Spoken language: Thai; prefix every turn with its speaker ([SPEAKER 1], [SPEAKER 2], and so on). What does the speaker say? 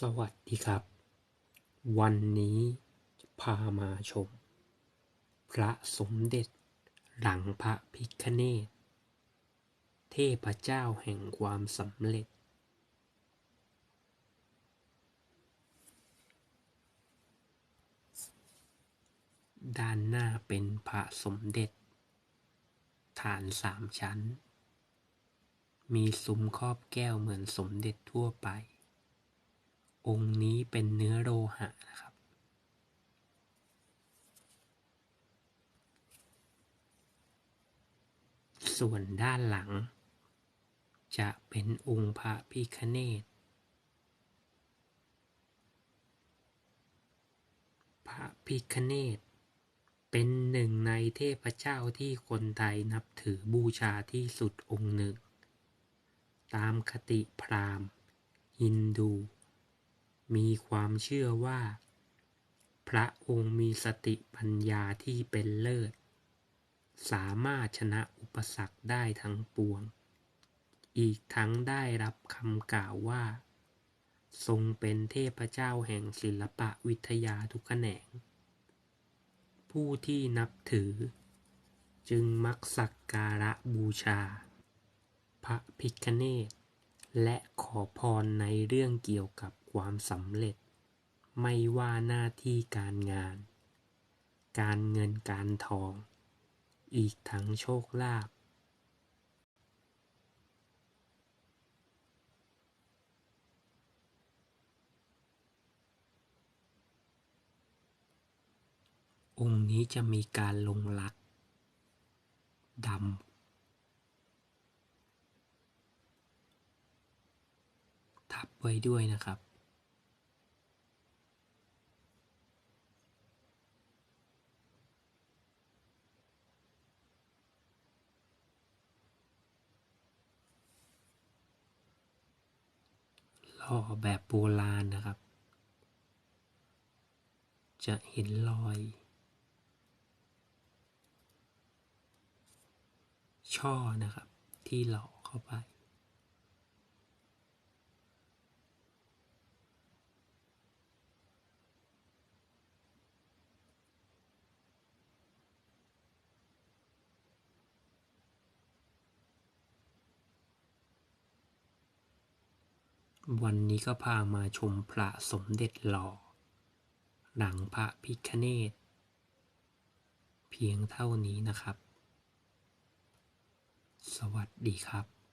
[SPEAKER 1] สวัสดีครับ วันนี้จะพามาชม พระสมเด็จหลังพระพิคเนตเทพเจ้าแห่งความสำเร็จ ด้านหน้าเป็นพระสมเด็จ ฐานสามชั้น มีซุ้มครอบแก้วเหมือนสมเด็จทั่วไป องค์นี้เป็นเนื้อโลหะนะครับ ส่วนด้านหลัง จะเป็นองค์พระพิคเนตพระพิคเนตเป็นหนึ่งในเทพเจ้าที่คนไทยนับถือบูชาที่สุดองค์หนึ่ง ตามคติพราหมณ์ฮินดู มีความเชื่อว่า พระองค์มีสติปัญญาที่เป็นเลิศ สามารถชนะอุปสรรคได้ทั้งปวง อีกทั้งได้รับคำกล่าวว่า ทรงเป็นเทพเจ้าแห่งศิลปะวิทยาทุกแขนง ผู้ที่นับถือ จึงมักสักการะบูชา พระพิฆเนศ และขอพรในเรื่องเกี่ยวกับความสำเร็จ ไม่ว่าหน้าที่การงาน การเงินการทอง อีกทั้งโชคลาภองค์นี้จะมีการลงลักดำ ทับ ไว้ด้วยนะครับ หล่อแบบโบราณนะครับ จะเห็นรอย ช่อนะครับที่หล่อเข้าไป วันนี้ก็พามาชมพระสมเด็จหล่อ หลังพระพิคเนตเพียงเท่านี้นะครับ สวัสดีครับ